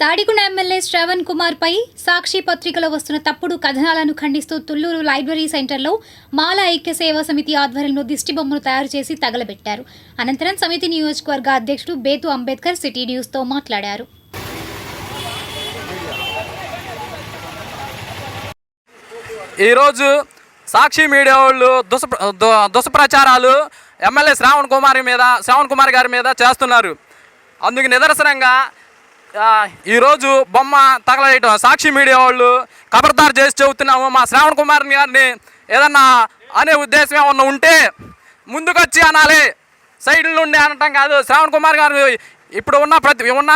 Tadikonda MLA Shravan Kumar పై సాక్షి పత్రికలో వస్తున్న తప్పుడు కథనాలను ఖండిస్తూ తుళ్ళూరు లైబ్రరీ సెంటర్లో మాల ఐక్య సేవా సమితి ఆధ్వర్యంలో దిష్టి బొమ్మను తయారు చేసి తగలబెట్టారు. అనంతరం సమితి నియోజకవర్గ అధ్యక్షుడు బేతు అంబేద్కర్ సిటీ న్యూస్తో మాట్లాడారు. ఈరోజు సాక్షి మీడియా వాళ్ళు దుస దు- ఎమ్మెల్యే శ్రావణ్ కుమార్ మీద శ్రావణ్ కుమార్ గారి మీద చేస్తున్నారు. అందుకు నిదర్శనంగా ఈరోజు బొమ్మ తగలవేయటం సాక్షి మీడియా వాళ్ళు ఖబర్దార్ చేసి చెబుతున్నాము. మా శ్రావణ్ కుమార్ గారిని ఏదన్నా అనే ఉద్దేశం ఏమన్నా ఉంటే ముందుకొచ్చి అనాలి. సైడ్ నుండి అనటం కాదు. శ్రావణ్ కుమార్ గారు ఇప్పుడు ఉన్న ప్రతి ఉన్న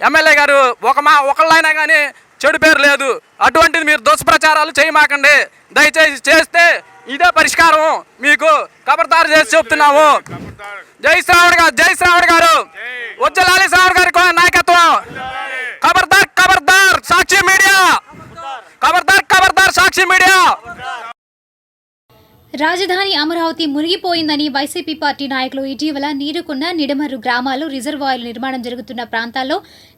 ఎమ్మెల్యే గారు ఒక మా ఒకళ్ళైనా కానీ చెడు పేరు లేదు. అటువంటిది మీరు దుష్ప్రచారాలు చేయమాకండి. దయచేసి చేస్తే ఇదే పరిష్కారం. మీకు ఖబర్దారు చేసి చెప్తున్నాము జై శ్రావణ్ గారు జై శ్రావణ్ గారు వచ్చలాలి శ్రావణ్ గారి కో- నాయకత్వం ఖబర్దార్ ఖబర్దార్ సాక్షి మీడియా ఖబర్దార్ ఖబర్దార్ సాక్షి మీడియా రాజధాని అమరావతి మునిగిపోయిందని వైసీపీ పార్టీ నాయకులు ఇటీవల నీరుకున్న నిడమరు గ్రామాలు రిజర్వాయర్లు నిర్మాణం జరుగుతున్న ప్రాంతాల్లో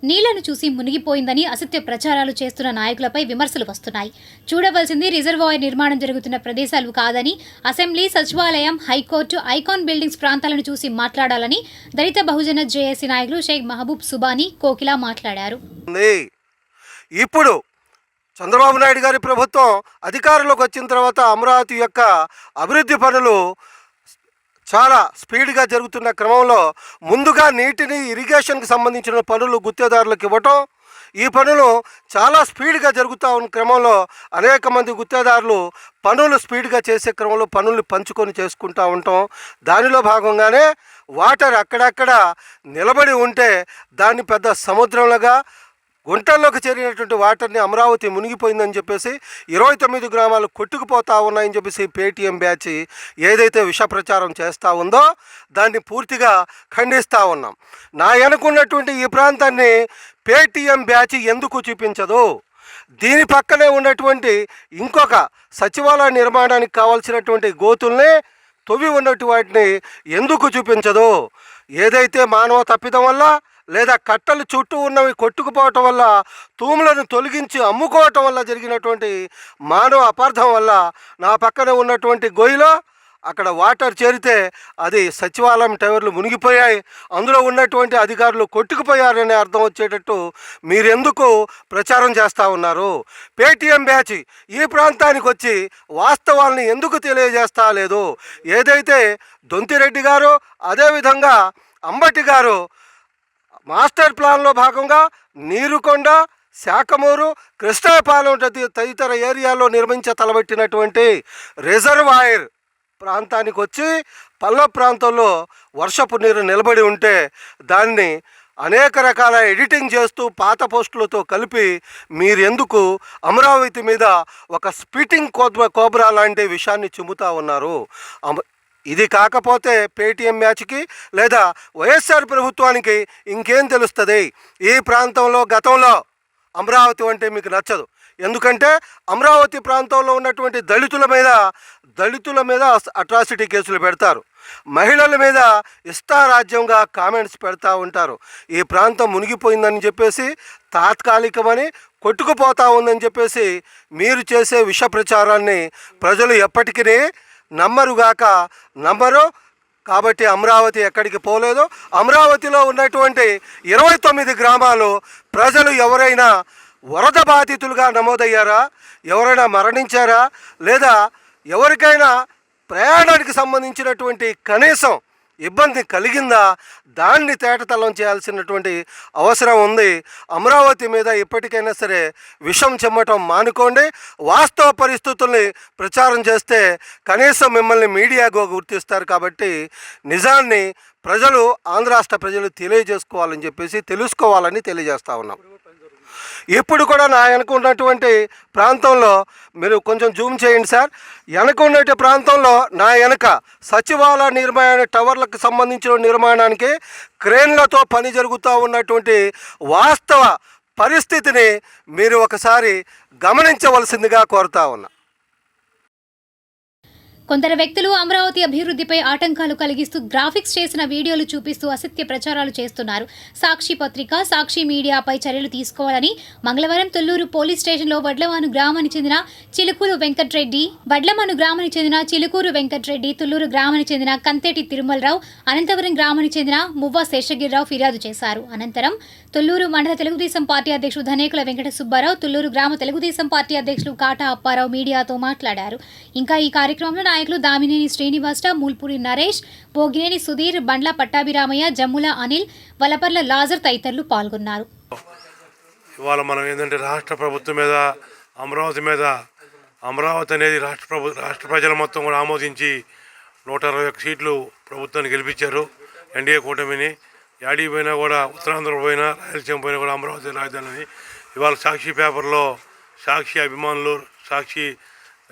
నీళ్ళను చూసి మునిగిపోయిందని అసత్య ప్రచారాలు చేస్తున్న నాయకులపై విమర్శలు వస్తున్నాయి. చూడవలసింది రిజర్వాయర్ నిర్మాణం జరుగుతున్న ప్రదేశాలు కాదని అసెంబ్లీ సచివాలయం హైకోర్టు ఐకాన్ బిల్డింగ్స్ ప్రాంతాలను చూసి మాట్లాడాలని దళిత బహుజన జేఏసీ నాయకులు షేక్ మహబూబ్ సుబానీ కోకిలా మాట్లాడారు. ఇప్పుడు చంద్రబాబు నాయుడు గారి ప్రభుత్వం అధికారంలోకి వచ్చిన తర్వాత అమరావతి యొక్క అభివృద్ధి పనులు చాలా స్పీడ్గా జరుగుతున్న క్రమంలో ముందుగా నీటిని ఇరిగేషన్కి సంబంధించిన పనులు గుత్తేదారులకు ఇవ్వటం ఈ పనులు చాలా స్పీడ్గా జరుగుతూ ఉన్న క్రమంలో అనేక మంది గుత్తేదారులు పనులు స్పీడ్గా చేసే క్రమంలో పనులు పంచుకొని చేసుకుంటూ ఉంటాం దానిలో భాగంగానే వాటర్ అక్కడక్కడ నిలబడి ఉంటే దాన్ని పెద్ద సముద్రంలాగా గుంటల్లోకి చేరినటువంటి వాటర్ని అమరావతి మునిగిపోయిందని చెప్పేసి ఇరవై తొమ్మిది గ్రామాలు కొట్టుకుపోతా ఉన్నాయని చెప్పేసి పేటీఎం బ్యాచ్ ఏదైతే విష ప్రచారం చేస్తూ ఉందో దాన్ని పూర్తిగా ఖండిస్తూ ఉన్నాం. నా వెనుకున్నటువంటి ఈ ప్రాంతాన్ని పేటీఎం బ్యాచ్ ఎందుకు చూపించదు? దీని పక్కనే ఉన్నటువంటి ఇంకొక సచివాలయ నిర్మాణానికి కావాల్సినటువంటి గోతుల్ని తొవి ఉన్నటువంటి వాటిని ఎందుకు చూపించదు? ఏదైతే మానవ తప్పిదం వల్ల లేదా కట్టలు చుట్టూ ఉన్నవి కొట్టుకుపోవటం వల్ల తూములను తొలగించి అమ్ముకోవటం వల్ల జరిగినటువంటి మానవ అపార్థం వల్ల నా పక్కన ఉన్నటువంటి గొయ్యిలో అక్కడ వాటర్ చేరితే అది సచివాలయం టవర్లు మునిగిపోయాయి. అందులో ఉన్నటువంటి అధికారులు కొట్టుకుపోయారనే అర్థం వచ్చేటట్టు మీరెందుకు ప్రచారం చేస్తూ ఉన్నారు? పేటీఎం బ్యాచ్ ఈ ప్రాంతానికి వచ్చి వాస్తవాల్ని ఎందుకు తెలియజేస్తా లేదు? ఏదైతే దొంతిరెడ్డి గారు అదేవిధంగా అంబటి గారు మాస్టర్ ప్లాన్లో భాగంగా నీరుకొండ శాఖమూరు కృష్ణాపాలెం తదితర ఏరియాలో నిర్మించ తలబెట్టినటువంటి రిజర్వాయర్ ప్రాంతానికి వచ్చి పల్ల ప్రాంతంలో వర్షపు నీరు నిలబడి ఉంటే దాన్ని అనేక రకాల ఎడిటింగ్ చేస్తూ పాత పోస్టులతో కలిపి మీరెందుకు అమరావతి మీద ఒక స్పిటింగ్ కోబ్రా కోబ్రా లాంటి విషయాన్ని చిమ్ముతా ఉన్నారు? అమ- ఇది కాకపోతే పేటీఎం మ్యాచ్కి లేదా వైఎస్ఆర్ ప్రభుత్వానికి ఇంకేం తెలుస్తుంది? ఈ ప్రాంతంలో గతంలో అమరావతి అంటే మీకు నచ్చదు. ఎందుకంటే అమరావతి ప్రాంతంలో ఉన్నటువంటి దళితుల మీద దళితుల మీద అట్రాసిటీ కేసులు పెడతారు. మహిళల మీద ఇష్టారాజ్యంగా కామెంట్స్ పెడతా ఉంటారు. ఈ ప్రాంతం మునిగిపోయిందని చెప్పేసి తాత్కాలికమని కొట్టుకుపోతా ఉందని చెప్పేసి మీరు చేసే విష ప్రచారాన్ని ప్రజలు ఎప్పటికీ నమ్మరుగాక నమ్మరు. కాబట్టి అమరావతి ఎక్కడికి పోలేదు. అమరావతిలో ఉన్నటువంటి ఇరవై తొమ్మిది గ్రామాలు ప్రజలు ఎవరైనా వరద బాధితులుగా నమోదయ్యారా? ఎవరైనా మరణించారా? లేదా ఎవరికైనా ప్రయాణానికి సంబంధించినటువంటి కనీసం ఇబ్బంది కలిగిందా? దాన్ని తేటతలం చేయాల్సినటువంటి అవసరం ఉంది. అమరావతి మీద ఇప్పటికైనా సరే విషం చెమ్మటం మానుకోండి. వాస్తవ పరిస్థితుల్ని ప్రచారం చేస్తే కనీసం మిమ్మల్ని మీడియాగా గుర్తిస్తారు కాబట్టి నిజాన్ని ప్రజలు ఆంధ్ర రాష్ట్ర ప్రజలు తెలియజేసుకోవాలని చెప్పేసి తెలుసుకోవాలని తెలియజేస్తా ఉన్నాం. ఇప్పుడు కూడా నా వెనక ఉన్నటువంటి ప్రాంతంలో మీరు కొంచెం జూమ్ చేయండి సార్. వెనక ఉన్నటువంటి ప్రాంతంలో నా వెనక సచివాలయ నిర్మాణ టవర్లకు సంబంధించిన నిర్మాణానికి క్రేన్లతో పని జరుగుతూ ఉన్నటువంటి వాస్తవ పరిస్థితిని మీరు ఒకసారి గమనించవలసిందిగా కోరుతా ఉన్నా. కొందరు వ్యక్తులు అమరావతి అభివృద్ధిపై ఆటంకాలు కలిగిస్తూ గ్రాఫిక్స్ చేసిన వీడియోలు చూపిస్తూ అసత్య ప్రచారాలు చేస్తున్నారు. సాక్షి పత్రిక సాక్షి మీడియాపై చర్యలు తీసుకోవాలని మంగళవారం తొల్లూరు పోలీస్ స్టేషన్లో వడ్లమాను గ్రామానికి చెందిన చిలుకూరు వెంకట్రెడ్డి వడ్లమాను గ్రామానికి చెందిన చిలుకూరు వెంకట్రెడ్డి తుల్లూరు గ్రామానికి చెందిన కంతేటి తిరుమలరావు అనంతపురం గ్రామానికి చెందిన మువ్వ శేషగిరిరావు ఫిర్యాదు చేశారు. అనంతరం తుల్లూరు మండల తెలుగుదేశం పార్టీ అధ్యక్షుడు ధనేకుల వెంకట సుబ్బారావు తుల్లూరు గ్రామ తెలుగుదేశం పార్టీ అధ్యక్షులు కాటా అప్పారావు మీడియాతో మాట్లాడారు. ఇంకా ఈ కార్యక్రమంలో నాయకులు దామినేని శ్రీనివాసరావు మూల్పూరి నరేష్ భోగినేని సుధీర్ బండ్ల పట్టాభిరామయ్య జమ్ముల అనిల్ వలపర్ల లాజర్ తదితరులు పాల్గొన్నారు. ఇవాళ మనం ఏంటంటే రాష్ట్ర ప్రభుత్వం మీద అమరావతి మీద అమరావతి అనేది రాష్ట్ర ప్రభు రాష్ట్ర ప్రజల మొత్తం కూడా ఆమోదించి నూట అరవై ఒక్క సీట్లు ప్రభుత్వాన్ని గెలిపించారు. ఎన్డీఏ కూటమిని యాడీ పోయినా కూడా ఉత్తరాంధ్ర పోయినా రాయలసీమ పోయినా కూడా అమరావతి రాజధాని ఇవాళ సాక్షి పేపర్లో సాక్షి అభిమానులు సాక్షి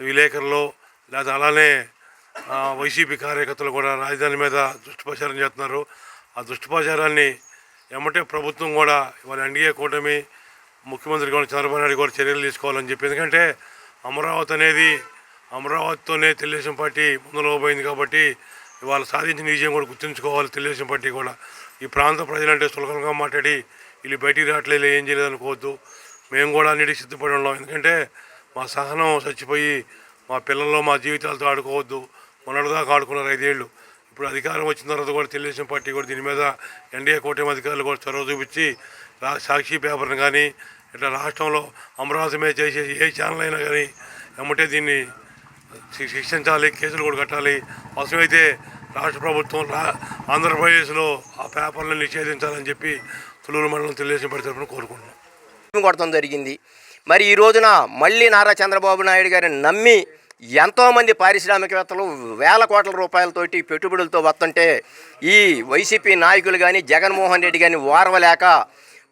విలేకరులు లేదా అలానే వైసీపీ కార్యకర్తలు కూడా రాజధాని మీద దుష్ప్రచారం చేస్తున్నారు. ఆ దుష్టుపచారాన్ని ఎమ్మటే ప్రభుత్వం కూడా ఇవాళ ఎన్డీఏ కూటమి ముఖ్యమంత్రి కూడా చంద్రబాబు నాయుడు కూడా చర్యలు తీసుకోవాలని చెప్పి. ఎందుకంటే అమరావతి అనేది అమరావతితోనే తెలుగుదేశం పార్టీ ముందులో పోయింది కాబట్టి ఇవాళ సాధించిన విజయం కూడా గుర్తుంచుకోవాలి తెలుగుదేశం పార్టీ కూడా. ఈ ప్రాంత ప్రజలంటే సులభంగా మాట్లాడి వీళ్ళు బయటికి రావట్లేదు ఏం చేయలేదు అనుకోవద్దు. మేము కూడా అన్నిటికీ సిద్ధపడి ఉన్నాం. ఎందుకంటే మా సహనం చచ్చిపోయి మా పిల్లల్లో మా జీవితాలతో ఆడుకోవద్దు. మొన్నటిదాకా ఆడుకున్నారు ఐదేళ్ళు. ఇప్పుడు అధికారం వచ్చిన తర్వాత కూడా తెలుగుదేశం పార్టీ కూడా దీని మీద ఎన్డీఏ కూటమి అధికారులు కూడా చొరవ చూపించి రా సాక్షి పేపర్ని కానీ ఇట్లా రాష్ట్రంలో అమరావతి మీద చేసే ఏ ఛానల్ అయినా కానీ ఎమ్మటే దీన్ని శిక్షించాలి కేసులు కూడా కట్టాలి. అవసరమైతే రాష్ట్ర ప్రభుత్వం రా- ఆంధ్రప్రదేశ్లో ఆ పేపర్లను నిషేధించాలని చెప్పి తులూరు మండలం తెలుగుదేశం పార్టీ తరఫున కోరుకుంటున్నాం. కొడతాం జరిగింది. మరి ఈ రోజున మళ్ళీ నారా చంద్రబాబు నాయుడు గారిని నమ్మి ఎంతోమంది పారిశ్రామికవేత్తలు వేల కోట్ల రూపాయలతోటి పెట్టుబడులతో వస్తుంటే ఈ వైసీపీ నాయకులు కానీ జగన్మోహన్ రెడ్డి కానీ ఓర్వలేక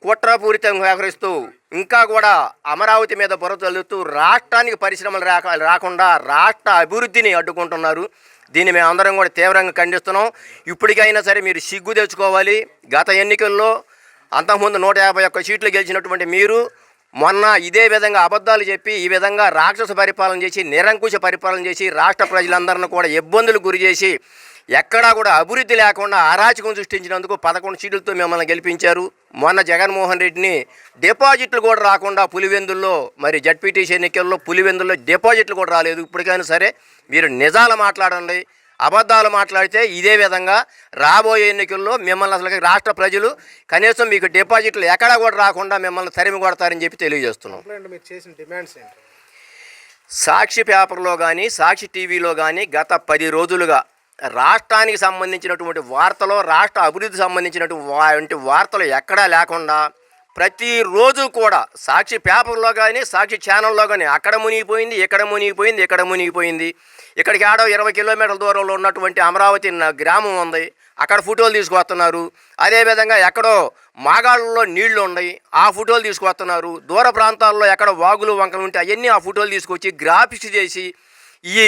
కుట్రపూరితంగా వ్యవహరిస్తూ ఇంకా కూడా అమరావతి మీద బుర్ర చల్లుతూ రాష్ట్రానికి పరిశ్రమలు రాక రాకుండా రాష్ట్ర అభివృద్ధిని అడ్డుకుంటున్నారు. దీన్ని మేము అందరం కూడా తీవ్రంగా ఖండిస్తున్నాం. ఇప్పటికైనా సరే మీరు సిగ్గు తెచ్చుకోవాలి. గత ఎన్నికల్లో అంతకుముందు నూట యాభై ఒక్క సీట్లు గెలిచినటువంటి మీరు మొన్న ఇదే విధంగా అబద్ధాలు చెప్పి ఈ విధంగా రాక్షస పరిపాలన చేసి నిరంకుశ పరిపాలన చేసి రాష్ట్ర ప్రజలందరిని కూడా ఇబ్బందులు గురి చేసి ఎక్కడా కూడా అభివృద్ధి లేకుండా అరాచకం సృష్టించినందుకు పదకొండు సీట్లతో మిమ్మల్ని గెలిపించారు. మొన్న జగన్మోహన్ రెడ్డిని డిపాజిట్లు కూడా రాకుండా పులివెందుల్లో మరి జడ్పీటీసీ ఎన్నికల్లో పులివెందుల్లో డిపాజిట్లు కూడా రాలేదు. ఇప్పటికైనా సరే మీరు నిజాలు మాట్లాడండి అబద్ధాలు మాట్లాడితే ఇదే విధంగా రాబోయే ఎన్నికల్లో మిమ్మల్ని అసలు రాష్ట్ర ప్రజలు కనీసం మీకు డిపాజిట్లు ఎక్కడా కూడా రాకుండా మిమ్మల్ని తరిమి కొడతారని చెప్పి తెలియజేస్తున్నాం. మీరు చేసిన డిమాండ్స్ ఏంటి? సాక్షి పేపర్లో కానీ సాక్షి టీవీలో కానీ గత పది రోజులుగా రాష్ట్రానికి సంబంధించినటువంటి వార్తలు రాష్ట్ర అభివృద్ధి సంబంధించినటువంటి వార్తలు ఎక్కడా లేకుండా ప్రతిరోజు కూడా సాక్షి పేపర్లో కానీ సాక్షి ఛానల్లో కానీ అక్కడ మునిగిపోయింది ఇక్కడ మునిగిపోయింది ఇక్కడ మునిగిపోయింది. ఇక్కడికి ఆడో ఇరవై కిలోమీటర్ల దూరంలో ఉన్నటువంటి అమరావతి గ్రామం ఉంది. అక్కడ ఫోటోలు తీసుకొస్తున్నారు అదేవిధంగా ఎక్కడో మాగాళ్ళలో నీళ్ళు ఉన్నాయి. ఆ ఫోటోలు తీసుకొస్తున్నారు దూర ప్రాంతాల్లో ఎక్కడ వాగులు వంకలు ఉంటే అవన్నీ ఆ ఫోటోలు తీసుకొచ్చి గ్రాఫిక్స్ చేసి ఈ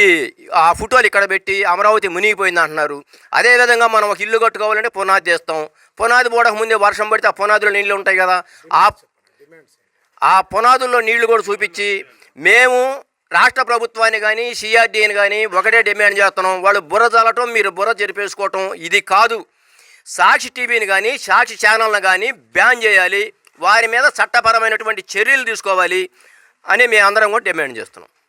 ఆ ఫోటోలు ఇక్కడ పెట్టి అమరావతి మునిగిపోయింది అంటున్నారు. అదేవిధంగా మనం ఒక ఇల్లు కట్టుకోవాలంటే పునాది చేస్తాం పునాది పోవడానికి ముందే వర్షం పడితే ఆ పునాదిలో నీళ్ళు ఉంటాయి కదా. ఆ ఆ పునాదుల్లో నీళ్ళు కూడా చూపించి మేము రాష్ట్ర ప్రభుత్వాన్ని కానీ సిఆర్డీని కానీ ఒకటే డిమాండ్ చేస్తున్నాం. వాళ్ళు బుర్ర చల్లటం మీరు బుర్ర జరిపేసుకోవటం ఇది కాదు. సాక్షి టీవీని కానీ సాక్షి ఛానల్ని కానీ బ్యాన్ చేయాలి. వారి మీద చట్టపరమైనటువంటి చర్యలు తీసుకోవాలి అని మేము అందరం కూడా డిమాండ్ చేస్తున్నాం.